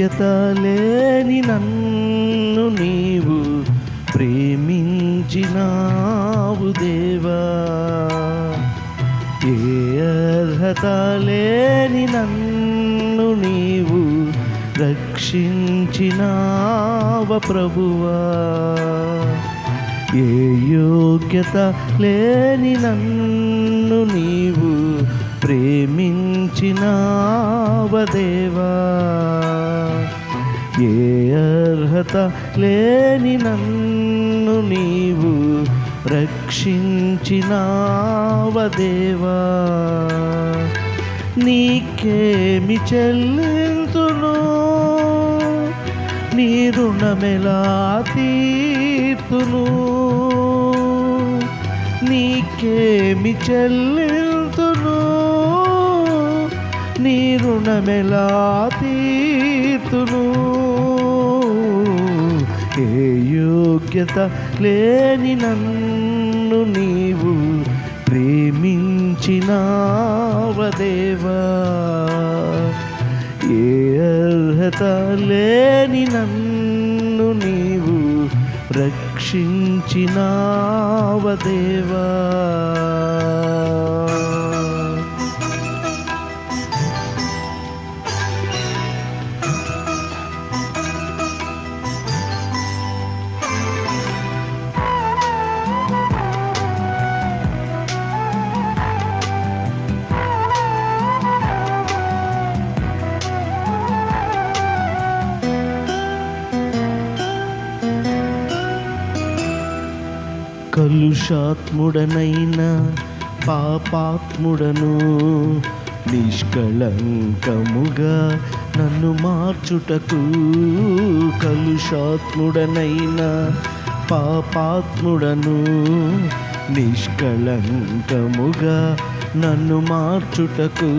యోగ్యత లేని నన్ను నీవు ప్రేమించినావు దేవా. ఏ అర్హత లేని నన్ను నీవు రక్షించినావ ప్రభువా. ఏ యోగ్యత లేని నన్ను నీవు ప్రేమించినావదేవా? ఏ అర్హత లేని నన్ను నీవు రక్షించినావదేవా? నీకేమి చెల్లింతును? నీ రుణమెలా తీర్తును? నీకేమి చెల్లింతును? నీ రుణమెలా తీర్తును? ఏ యోగ్యత లేని నన్ను నీవు ప్రేమించినావదేవా ఏ అర్హత లేని నన్ను నీవు రక్షించినావదేవా దేవా పాపాత్ముడను నిష్కళంకముగా నన్ను మార్చుటకు కలుషాత్ముడనైన పాపాత్ముడను నిష్కళంకముగా నన్ను మార్చుటకు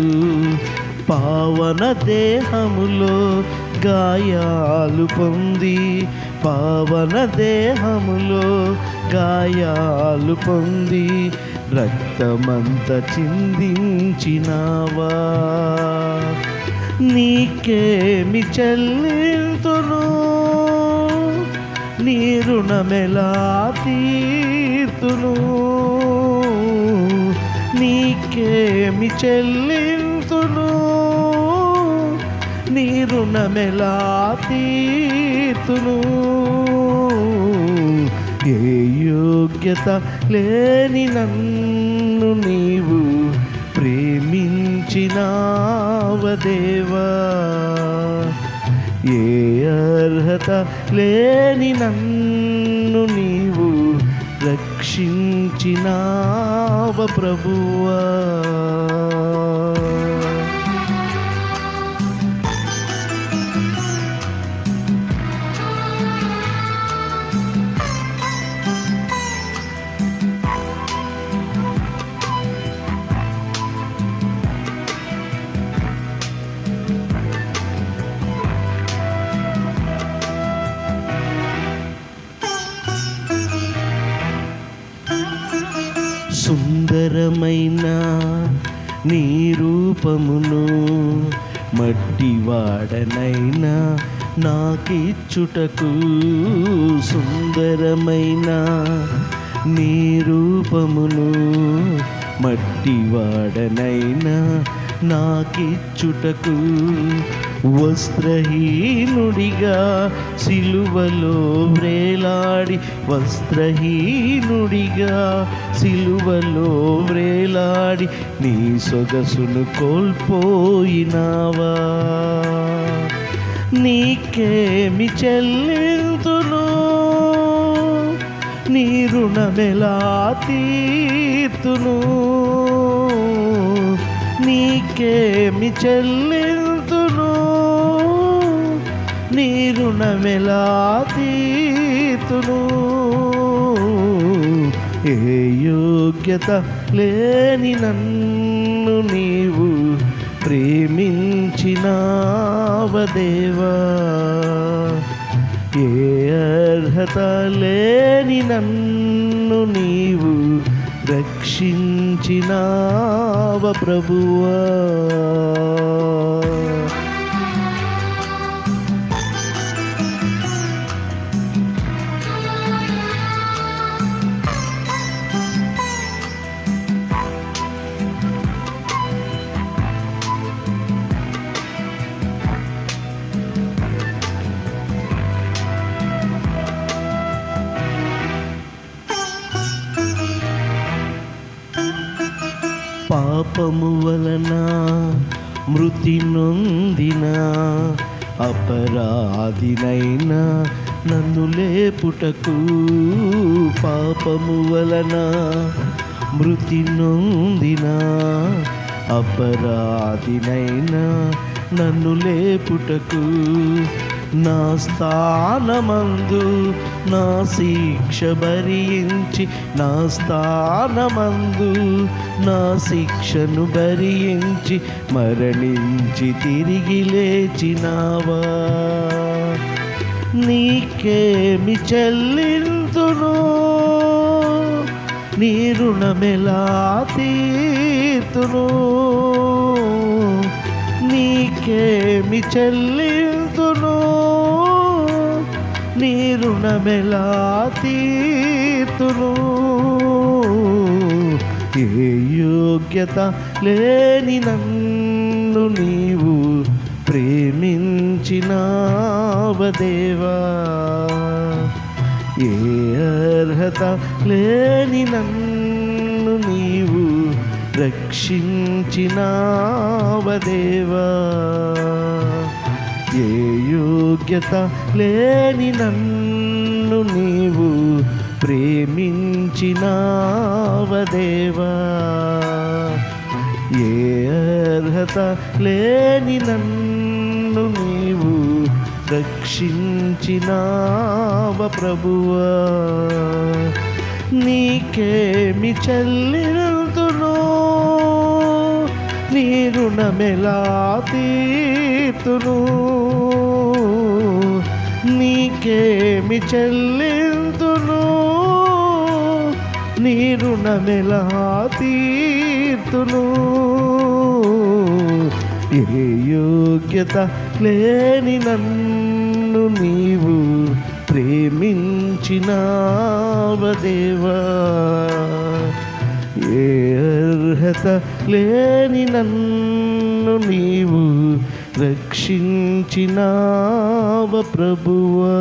పావన దేహములో గాయాలు పొంది పావన దేహములో గాయాలు పొంది రక్తమంత చిందించినావా? నీకేమి చెల్లింతును? నీ రుణమెలా తీర్తును? నీకేమి చెల్లి నీ రుణమెలా తీర్తును ఏ యోగ్యత లేని నన్ను నీవు ప్రేమించినావదేవా ఏ అర్హత లేని నన్ను నీవు రక్షించినావ ప్రభువా? సుందరమైన నీ రూపమును మట్టివాడనైనా నాకిచ్చుటకు సుందరమైన నీ రూపమును మట్టివాడనైనా నాకిచ్చుటకు వస్త్రహీనుడిగా సిలువలో వ్రేలాడి వస్త్రహీనుడిగా సిలువలో వ్రేలాడి నీ సొగసును కోల్పోయినావా? నీకేమి చెల్లింతును? నీ రుణమెలా తీర్తును? నీకేమి తీర్చును నీ రుణమెలా ఏ యోగ్యత లేని నన్ను నీవు ప్రేమించినావదేవా ఏ అర్హత లేని నన్ను నీవు రక్షించినావ ప్రభువా? పాపము వలన మృతి నొందిన? అపరాధినైనా? నన్ను లేపుటకు పాపము వలన మృతి నొందిన? అపరాధినైనా? నన్ను లేపుటకు నా స్థానమందు నా శిక్ష భరించి నా స్థానమందు నా శిక్షను భరించి మరణించి తిరిగి లేచినావా? నీకేమి చెల్లింతును? నీ రుణమెలా తీర్తును? నీకేమి చెల్లింతును? నీ తీర్తును? ఏ యోగ్యత లేని నన్ను నీవు ప్రేమించినావదేవా ఏ అర్హత లేని నన్ను నీవు రక్షించినావదేవా ఏ యోగ్యత లేని నన్ను ప్రేమించినావదేవా? ఏ అర్హత లేని నన్ను నీవు రక్షించినావ ప్రభువా? నీకేమి చెల్లింతును నీ రుణమెలా తీర్తును? నీకేమి చెల్లింతును నీ రుణమెలా తీర్తును? ఏ యోగ్యత లేని నన్ను నీవు ప్రేమించినావదేవా ఏ అర్హత లేని నన్ను నీవు రక్షించినావ ప్రభువా?